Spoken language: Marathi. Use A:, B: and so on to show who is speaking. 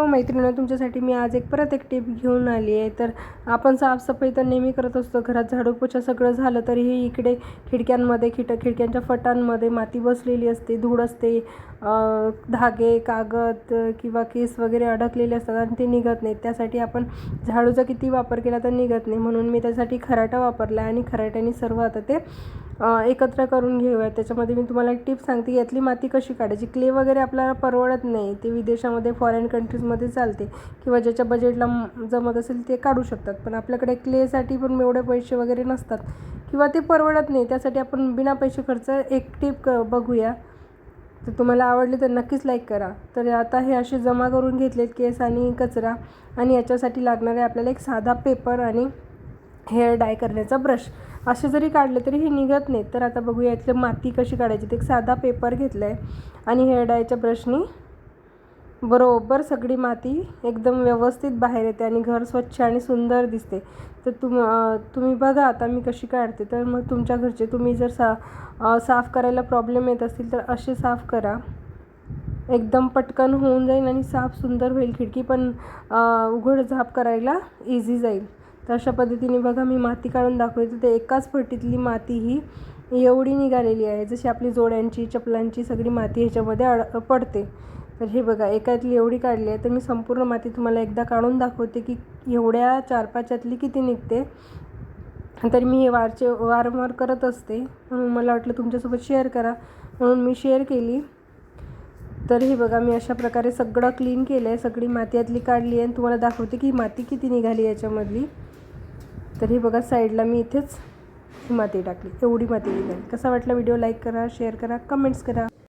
A: हो मैत्रिणी तुमच्यासाठी मी आज एक परत एक टिप घेऊन आली आहे. तर आपण साफसफाई तर नेहमी करत असतो. घरात झाडू पोछा सगळं झालं तरीही इकडे खिडक्यांमध्ये खिट खिडक्यांच्या फटांमध्ये माती बसलेली असते. धूळ असते. धागे कागद किंवा केस वगैरे अडकलेले असतात आणि ते निघत नाहीत. त्यासाठी आपण झाडूचा किती वापर केला तर निघत नाही. म्हणून मी त्यासाठी खराटा वापरला आणि खराट्याने सर्व आता ते एकत्र करून घेऊया. त्याच्यामध्ये मी तुम्हाला एक टिप सांगते यातली माती कशी काढायची? क्ले वगैरे आपल्याला परवडत नाही. ते विदेशामध्ये फॉरेन कंट्रीजमध्ये चालते. किंवा ज्याच्या बजेटला जमत असेल ते काढू शकतात. पण आपल्याकडे क्लेसाठी पण एवढे पैसे वगैरे नसतात. किंवा ते परवडत नाही. त्यासाठी आपण बिना पैसे खर्च एक टिप क बघूया. तर तुम्हाला आवडली तर नक्कीच लाईक करा. तर आता हे असे जमा करून घेतलेत केस आणि कचरा. आणि याच्यासाठी लागणारे आपल्याला एक साधा पेपर आणि हेअर डाय करण्याचा ब्रश. असे जरी काढले तरी हे निघत नाहीत. तर आता बघूया यातलं माती कशी काढायची. ते एक साधा पेपर घेतला आहे आणि हेअर डायच्या ब्रशनी बरोबर सगळी माती एकदम व्यवस्थित बाहेर येते आणि घर स्वच्छ आणि सुंदर दिसते. तर तुम तुम्ही बघा आता मी कशी काढते. तर मग तुमच्या घरचे तुम्ही जर सा साफ करायला प्रॉब्लेम येत असतील तर असे साफ करा. एकदम पटकन होऊन जाईल आणि साफ सुंदर होईल. खिडकी पण उघड झाप करायला इझी जाईल. तर अशा पद्धतीने बघा मी माती काढून दाखवते. तर एकाच फटीतली माती ही एवढी निघालेली आहे जशी आपली जोड्यांची चपलांची सगळी माती ह्याच्यामध्ये अड पडते. तर हे बघा एकातली एवढी काढली आहे. तर मी संपूर्ण माती तुम्हाला एकदा काढून दाखवते की एवढ्या चार पाचातली किती निघते. तर मी हे वारचे वारंवार करत असते. म्हणून मला वाटलं तुमच्यासोबत शेअर करा. म्हणून मी शेअर केली. तर हे बघा मी अशा प्रकारे सगळं क्लीन केलं आहे सगळी माती यातली काढली आहे आणि तुम्हाला दाखवते की माती किती निघाली याच्यामधली. तर ही बघा साईडला मी इथेच माती टाकली. एवढी माती निघाली. कसा वाटला व्हिडिओ? लाईक करा शेअर करा कमेंट्स करा.